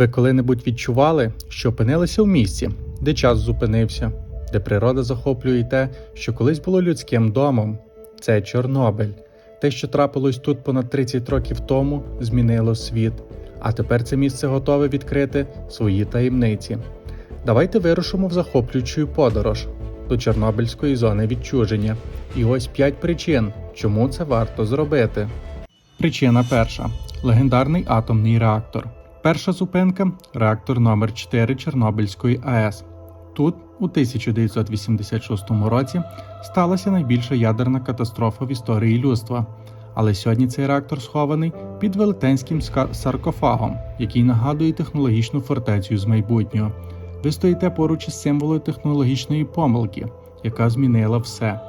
Ви коли-небудь відчували, що опинилися в місці, де час зупинився, де природа захоплює те, що колись було людським домом? Це Чорнобиль. Те, що трапилось тут понад 30 років тому, змінило світ. А тепер це місце готове відкрити свої таємниці. Давайте вирушимо в захоплюючу подорож до Чорнобильської зони відчуження. І ось 5 причин, чому це варто зробити. Причина перша: легендарний атомний реактор. Перша зупинка реактор номер 4 Чорнобильської АЕС. Тут, у 1986 році, сталася найбільша ядерна катастрофа в історії людства. Але сьогодні цей реактор схований під велетенським саркофагом, який нагадує технологічну фортецю з майбутнього. Ви стоїте поруч із символом технологічної помилки, яка змінила все.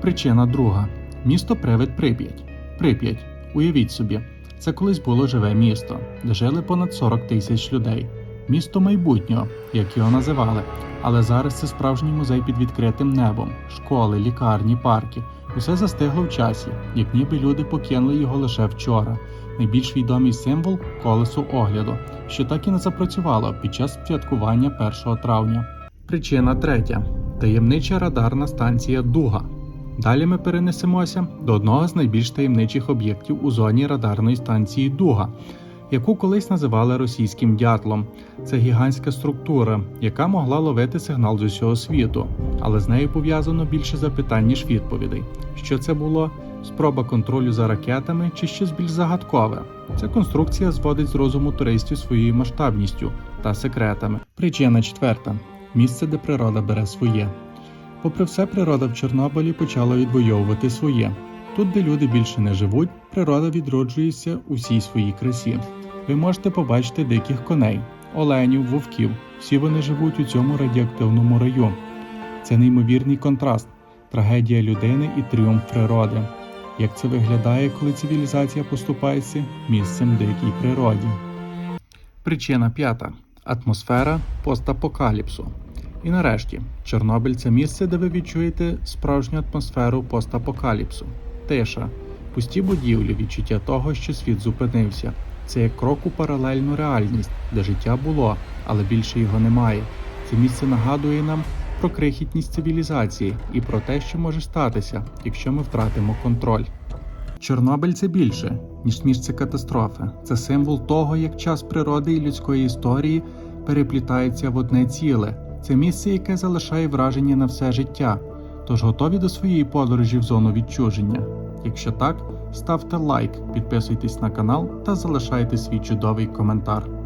Причина друга: місто Привид Прип'ять. Прип'ять. Уявіть собі, це колись було живе місто, де жили понад 40 тисяч людей. Місто майбутнього, як його називали. Але зараз це справжній музей під відкритим небом, школи, лікарні, парки. Усе застигло в часі, як ніби люди покинули його лише вчора. Найбільш відомий символ колесо огляду, що так і не запрацювало під час святкування 1 травня. Причина третя: таємнича радарна станція Дуга. Далі ми перенесемося до одного з найбільш таємничих об'єктів у зоні радарної станції Дуга, яку колись називали російським дятлом. Це гігантська структура, яка могла ловити сигнал з усього світу, але з нею пов'язано більше запитань, ніж відповідей. Що це було? Спроба контролю за ракетами чи щось більш загадкове. Ця конструкція зводить з розуму туристів своєю масштабністю та секретами. Причина четверта: місце, де природа бере своє. Попри все, природа в Чорнобилі почала відвоювати своє. Тут, де люди більше не живуть, природа відроджується у всій своїй красі. Ви можете побачити диких коней, оленів, вовків. Всі вони живуть у цьому радіоактивному раю. Це неймовірний контраст, трагедія людини і тріумф природи. Як це виглядає, коли цивілізація поступається місцем дикій природі? Причина п'ята атмосфера постапокаліпсу. І нарешті, Чорнобиль це місце, де ви відчуєте справжню атмосферу постапокаліпсу. Тиша, пусті будівлі, відчуття того, що світ зупинився. Це як крок у паралельну реальність, де життя було, але більше його немає. Це місце нагадує нам про крихітність цивілізації і про те, що може статися, якщо ми втратимо контроль. Чорнобиль це більше, ніж місце катастрофи. Це символ того, як час природи і людської історії переплітаються в одне ціле. Це місце, яке залишає враження на все життя. Тож готові до своєї подорожі в зону відчуження? Якщо так, ставте лайк, підписуйтесь на канал та залишайте свій чудовий коментар.